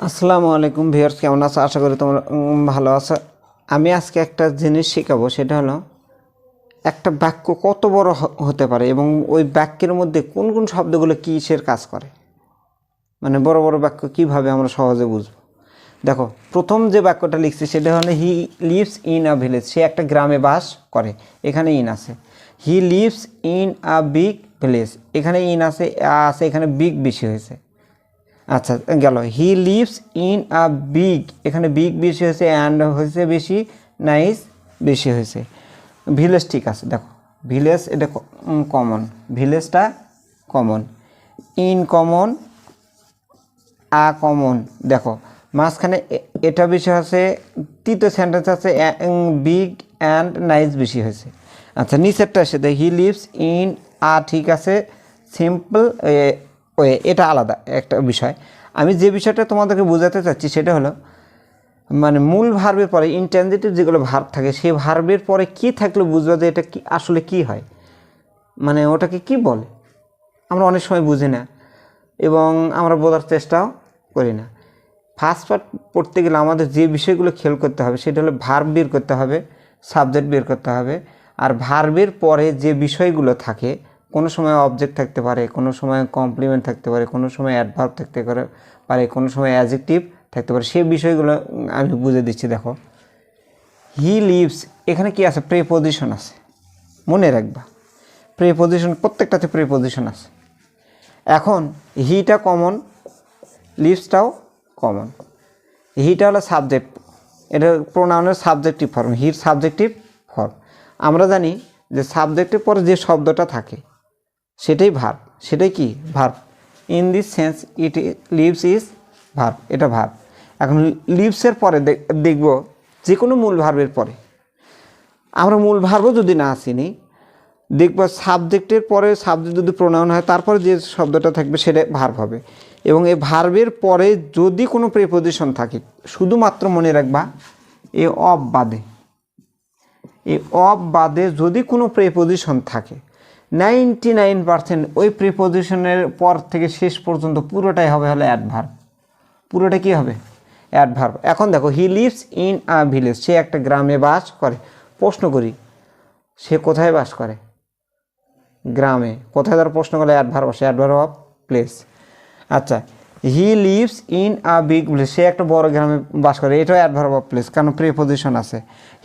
আসসালামু আলাইকুম ভিউয়ার্স, কেমন আছো? আশা করি তোমরা ভালো আছো। আমি আজকে একটা জিনিস শেখাবো, সেটা হলো একটা বাক্য কত বড় হতে পারে এবং ওই বাক্যের মধ্যে কোন কোন শব্দগুলো কিসের কাজ করে? মানে বড় বড় বাক্য কীভাবে আমরা সহজে বুঝব? দেখো, প্রথম যে বাক্যটা লিখছি, সেটা হলো he lives in a village সে একটা গ্রামে বাস করে, এখানে ইন আছে। He lives in a big village এখানে ইন আছে আছে, এখানে বিগ বেশি হয়েছে। আচ্ছা গেল। He lives in a big এখানে বিগ বেশি হয়েছে অ্যান্ড হয়েছে বেশি নাইস বেশি হয়েছে। ভিলেজ ঠিক আছে, দেখো। ভিলেজ এটা common ভিলেজটা common in common a common দেখো, মাঝখানে এটা বেশি আছে তৃতীয় সেন্টেন্স আছে বিগ অ্যান্ড নাইস বেশি হয়েছে। আচ্ছা নিচেরটা এসে হি লিভস ইন আ ঠিক আছে সিম্পল এটা আলাদা একটা বিষয়। আমি যে বিষয়টা তোমাদেরকে বোঝাতে চাচ্ছি সেটা হলো মানে মূল ভার্বের পরে ইনট্রানজিটিভ যেগুলো ভার্ব থাকে, সেই ভার্বের পরে কি থাকলে বুঝবা যে এটা কি, আসলে কি হয়? মানে ওটাকে কি বলে? আমরা অনেক সময় বুঝি না এবং আমরা বোঝার চেষ্টাও করি না। ফার্স্ট পার্ট পড়তে গেলে আমাদের যে বিষয়গুলো খেয়াল করতে হবে, সেটা হলো ভার্ব বের করতে হবে সাবজেক্ট বের করতে হবে। আর ভার্বের পরে যে বিষয়গুলো থাকে কোনো সময় অবজেক্ট থাকতে পারে, কোনো সময় কমপ্লিমেন্ট থাকতে পারে, কোনো সময় অ্যাডভার্ব থাকতে পারে কোনো সময় অ্যাজেক্টিভ থাকতে পারে সেই বিষয়গুলো আমি বুঝে দিচ্ছি, দেখো। হি লিভস এখানে কি আছে? প্রেপোজিশন আছে। মনে রাখবা। প্রেপোজিশন প্রত্যেকটাতে প্রেপোজিশন আছে। এখন হিটা কমন লিভসটাও কমন হিটা হলো সাবজেক্ট এটা প্রোনাউনের সাবজেক্টিভ ফর্ম হির সাবজেক্টিভ ফর্ম আমরা জানি যে সাবজেক্টের পরে যে শব্দটা থাকে সেটাই ভার্ব সেটাই কি? Verb in this sense it lives is verb এটা ভার্ব এখন লিভসের পরে দেখ- দেখব যে কোনো মূল ভার্বের পরে। আমরা মূল ভার্বও যদি না আসিনি দেখব সাবজেক্টের পরে সাবজেক্ট যদি প্রোনাউন হয়, তারপরে যে শব্দটা থাকবে সেটা ভার্ব হবে। এবং এই ভার্বের পরে যদি কোনো প্রেপোজিশন থাকে, শুধুমাত্র মনে রাখবা, এ অফ বাদে। এ অফ বাদে যদি কোনো প্রেপোজিশন থাকে নাইনটি নাইন পার্সেন্ট ওই প্রিপোজিশনের পর থেকে শেষ পর্যন্ত পুরোটাই হবে হলো অ্যাডভার্ব পুরোটা কি হবে? অ্যাডভার্ব এখন দেখো he lives in a village সে একটা গ্রামে বাস করে। প্রশ্ন করি, সে কোথায় বাস করে? গ্রামে। কোথায় তার প্রশ্ন করলে অ্যাডভার্ব আসে? অ্যাডভার অফ প্লেস আচ্ছা he lives in a big place সে একটা বড় গ্রামে বাস করে। এটাও অ্যাডভার্ব অফ প্লেস কারণ প্রিপোজিশন আছে।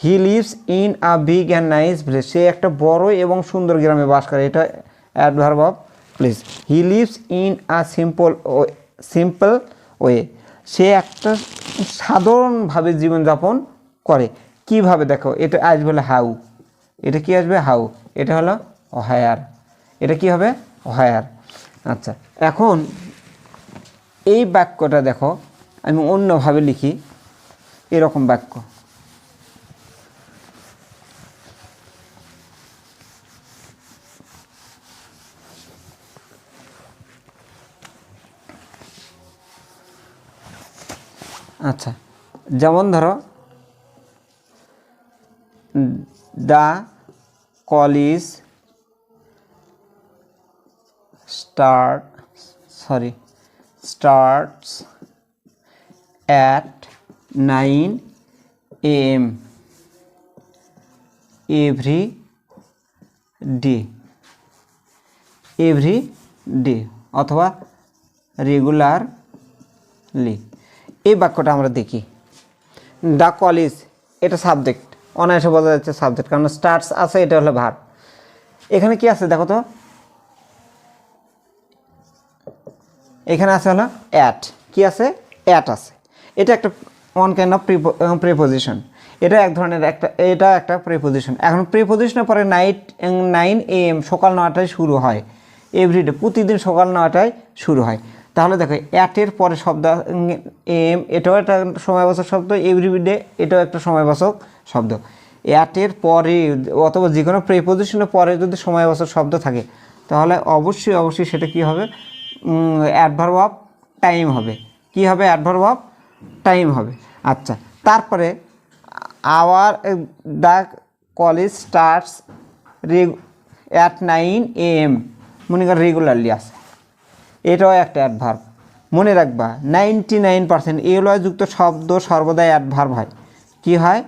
He lives in a big and nice place সে একটা বড় এবং সুন্দর গ্রামে বাস করে। এটা adverb of place he lives in a simple simple way সে একটা সাধারণভাবে জীবনযাপন করে। কীভাবে দেখো? এটা আসবে হলো হাউ এটা কি আসবে? হাউ এটা হলো হায়ার এটা কি হবে? হায়ার আচ্ছা এখন এই বাক্যটা দেখো, আমি অন্যভাবে লিখি, এরকম বাক্য। আচ্ছা যেমন ধরো the college start sorry starts at 9 am every day. Every day, অথবা রেগুলারলি এই বাক্যটা আমরা দেখি। দ্য কলেজ এটা সাবজেক্ট অনায়াসে বোঝা যাচ্ছে সাবজেক্ট কারণ স্টার্টস আছে, এটা হলো ভার এখানে কি আছে দেখো তো? এখানে আছে হলো অ্যাট কি আছে? অ্যাট আছে। এটা একটা ওয়ান কাইন্ড অফ প্রিপোজিশন এটা এক ধরনের একটা, এটা একটা প্রিপোজিশন এখন প্রিপোজিশনের পরে নাইট নাইন এ এম সকাল নয়টায় শুরু হয়। এভরিডে প্রতিদিন সকাল নয়টায় শুরু হয়। তাহলে দেখো অ্যাটের পরে শব্দ এম এটাও একটা সময়বাচক শব্দ। এভরিডে এটাও একটা সময়বাচক শব্দ। অ্যাটের পরে, অথবা যে কোনো প্রিপোজিশনের পরে যদি সময়বাচক শব্দ থাকে, তাহলে অবশ্যই অবশ্যই সেটা কি হবে? অ্যাডভার্ব অফ টাইম হবে। কি হবে অ্যাডভার্ব অফ টাইম হবে? আচ্ছা তারপরে hour the college starts at nine M মনে কর রেগুলারলি আছে। এটাও একটা অ্যাডভার্ব মনে রাখবা নাইনটি নাইন পার্সেন্ট এলয় যুক্ত শব্দ সর্বদাই অ্যাডভার্ব হয়। কি হয়?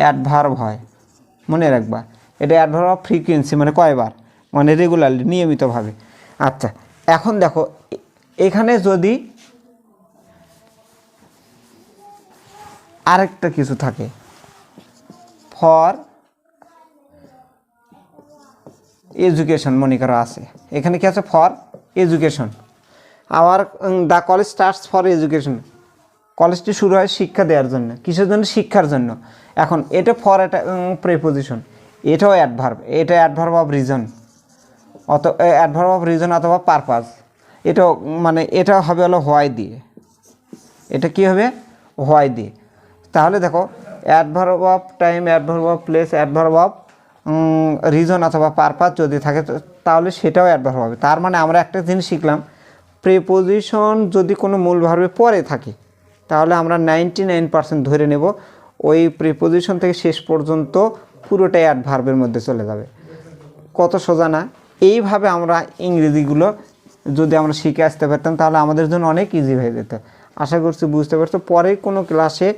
অ্যাডভার্ব হয়। মনে রাখবা, এটা অ্যাডভার্ব অফ ফ্রিকুয়েন্সি মানে কয়বার? মানে রেগুলারলি নিয়মিতভাবে। আচ্ছা এখন দেখো, এখানে যদি আরেকটা কিছু থাকে ফর এডুকেশন মনে করো আছে। এখানে কি আছে? ফর এডুকেশন আবার the college starts for education কলেজটি শুরু হয় শিক্ষা দেওয়ার জন্য, কিসের জন্য? শিক্ষার জন্য। এখন, এটা ফর একটা প্রেপোজিশন এটাও অ্যাডভার্ব এটা অ্যাডভার্ব অফ রিজন অত অ্যাডভার্ব অফ রিজন অথবা পারপাস এটা মানে এটা হবে হলো হোয়াই দিয়ে। এটা কি হবে? হোয়াই দিয়ে। তাহলে দেখো adverb of time adverb of place adverb of reason অথবা পারপাস যদি থাকে তাহলে সেটাও অ্যাডভার্ব হবে। তার মানে আমরা একটা জিনিস শিখলাম প্রিপোজিশন যদি কোনো মূল ভার্বে পরে থাকে, তাহলে আমরা নাইনটি নাইন পার্সেন্ট ধরে নেব, ওই প্রিপোজিশন থেকে শেষ পর্যন্ত পুরোটাই অ্যাডভার্বের মধ্যে চলে যাবে। কত সোজা না? এইভাবে আমরা ইংরেজিগুলো যদি আমরা শিখে আসতে পারতাম, তাহলে আমাদের জন্য অনেক ইজি হয়ে যেত। আশা করছি বুঝতে পারছ পরে কোনো ক্লাসে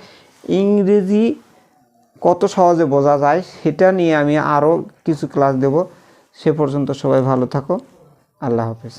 ইংরেজি কত সহজে বোঝা যায় সেটা নিয়ে আমি আরও কিছু ক্লাস দেব। সে পর্যন্ত সবাই ভালো থাকো। আল্লাহ হাফেজ।